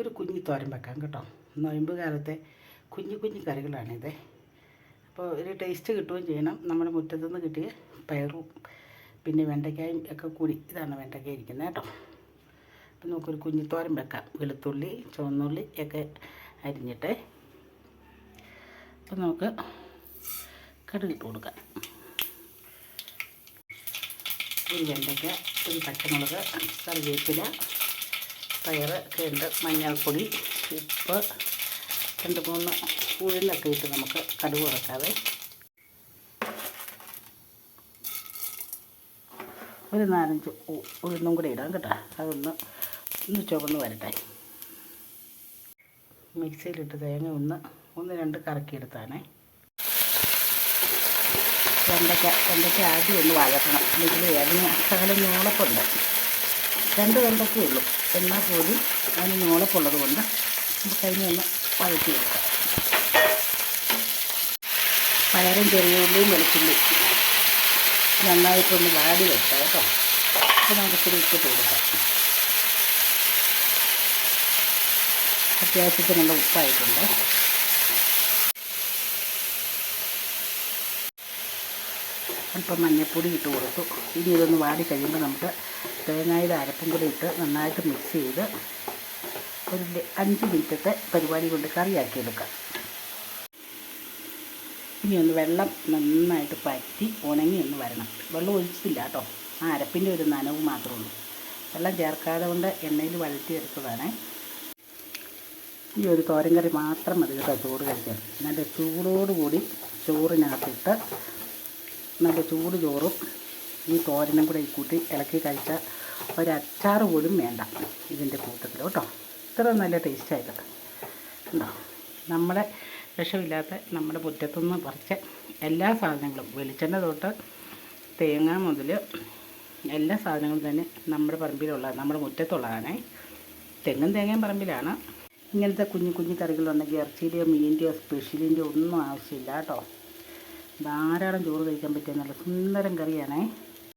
ഒരു കുഞ്ഞി തോരൻ വെക്കാം കേട്ടോ. നൊയമ്പ് കാലത്തെ കുഞ്ഞു കുഞ്ഞു കറികളാണിത്. അപ്പോൾ ഒരു ടേസ്റ്റ് കിട്ടുകയും ചെയ്യണം. നമ്മുടെ മുറ്റത്തുനിന്ന് കിട്ടിയ പയറും പിന്നെ വെണ്ടയ്ക്കായും ഒക്കെ കൂടി ഇതാണ് വെണ്ടയ്ക്ക ഇരിക്കുന്നത് കേട്ടോ. അപ്പം നമുക്കൊരു കുഞ്ഞിത്തോരൻ വെക്കാം. വെളുത്തുള്ളി ചുവന്നുള്ളി ഒക്കെ അരിഞ്ഞിട്ട് അപ്പം നമുക്ക് കടുകിട്ട് കൊടുക്കാം. ഒരു വെണ്ടയ്ക്ക ഒരു പച്ചമുളക് കറിവേപ്പില പയർ ഒക്കെ ഉണ്ട് മഞ്ഞൾപ്പൊടി ഉപ്പ് രണ്ട് മൂന്ന് ഉഴുന്നൊക്കെ ഇട്ട് നമുക്ക് കടുക് കുറക്കാതെ ഒരു നാലഞ്ച് ഉഴുന്നും കൂടി ഇടാം കേട്ടോ. അതൊന്ന് ഒന്ന് ചുവന്ന് വരട്ടെ. മിക്സിയിലിട്ട് തേങ്ങ ഒന്ന് ഒന്ന് രണ്ട് കറക്കിയെടുത്താണേ വെണ്ടയ്ക്ക വെണ്ടയ്ക്ക ആദ്യം ഒന്ന് വഴറ്റണം. അല്ലെങ്കിൽ അതിന് ശകലം ഞോളപ്പുണ്ട്. രണ്ട് കണ്ടൊക്കെ ഉള്ളൂ. എന്നാൽ പോലും അതിന് നോളപ്പുള്ളത് കൊണ്ട് അതിനെ ഒന്ന് വഴറ്റിയെടുക്കാം പയറും ചെറിയ ഉള്ളിയും വെളുത്തുള്ളി നന്നായിട്ടൊന്ന് വാടി വെക്കാം കേട്ടോ. അപ്പോൾ നമുക്ക് ഇത്തിരി ഇട്ടിട്ട് കൊടുക്കാം അത്യാവശ്യത്തിനുള്ള ഉപ്പായിട്ടുണ്ട്. അല്പം മഞ്ഞപ്പൊടി ഇട്ട് കൊടുത്തു. ഇനി ഇതൊന്ന് വാടി കഴിയുമ്പോൾ നമുക്ക് തേങ്ങയുടെ അരപ്പും കൂടി ഇട്ട് നന്നായിട്ട് മിക്സ് ചെയ്ത് ഒരു അഞ്ച് മിനിറ്റത്തെ പരിപാടി കൊണ്ട് കറിയാക്കി എടുക്കാം ഇനി ഒന്ന് വെള്ളം നന്നായിട്ട് പറ്റി ഉണങ്ങി ഒന്ന് വരണം. വെള്ളം ഒഴിച്ചില്ല കേട്ടോ. ആ അരപ്പിന്റെ ഒരു നനവ് മാത്രമേ ഉള്ളൂ. വെള്ളം ചേർക്കാതെ കൊണ്ട് എണ്ണയിൽ വഴറ്റിയെടുത്തതാണ്. ഈ ഒരു തോരൻ കറി മാത്രം മതി കേട്ടോ ചോറ് കഴിക്കാൻ. നല്ല ചൂടോടുകൂടി ചോറിനകത്തിട്ട് നല്ല ചൂട് ചോറും ഈ തോരനും കൂടെ ഈ കൂട്ടി ഇളക്കി കഴിച്ച ഒരച്ചാറ് പോലും വേണ്ട ഇതിന്റെ കൂട്ടത്തിൽ കേട്ടോ. ഇത്ര നല്ല ടേസ്റ്റായിട്ട് ഉണ്ടോ നമ്മുടെ വിഷമില്ലാത്ത നമ്മുടെ മുറ്റത്തുനിന്ന് പറിച്ച എല്ലാ സാധനങ്ങളും വെളിച്ചെണ്ണ തൊട്ട് തേങ്ങ മുതൽ എല്ലാ സാധനങ്ങളും തന്നെ നമ്മുടെ പറമ്പിലുള്ള നമ്മുടെ മുറ്റത്തുള്ളതാണ്. തെങ്ങും തേങ്ങയും പറമ്പിലാണ്. ഇങ്ങനത്തെ കുഞ്ഞു കുഞ്ഞു കറികളുണ്ടെങ്കിൽ ഇറച്ചിയുടെയോ മീനിന്റെയോ സ്പെഷ്യലിന്റെയോ ഒന്നും ആവശ്യമില്ല കേട്ടോ. ധാരാളം ചോറ് കഴിക്കാൻ പറ്റിയ നല്ല സുന്ദരം കറിയാണേ.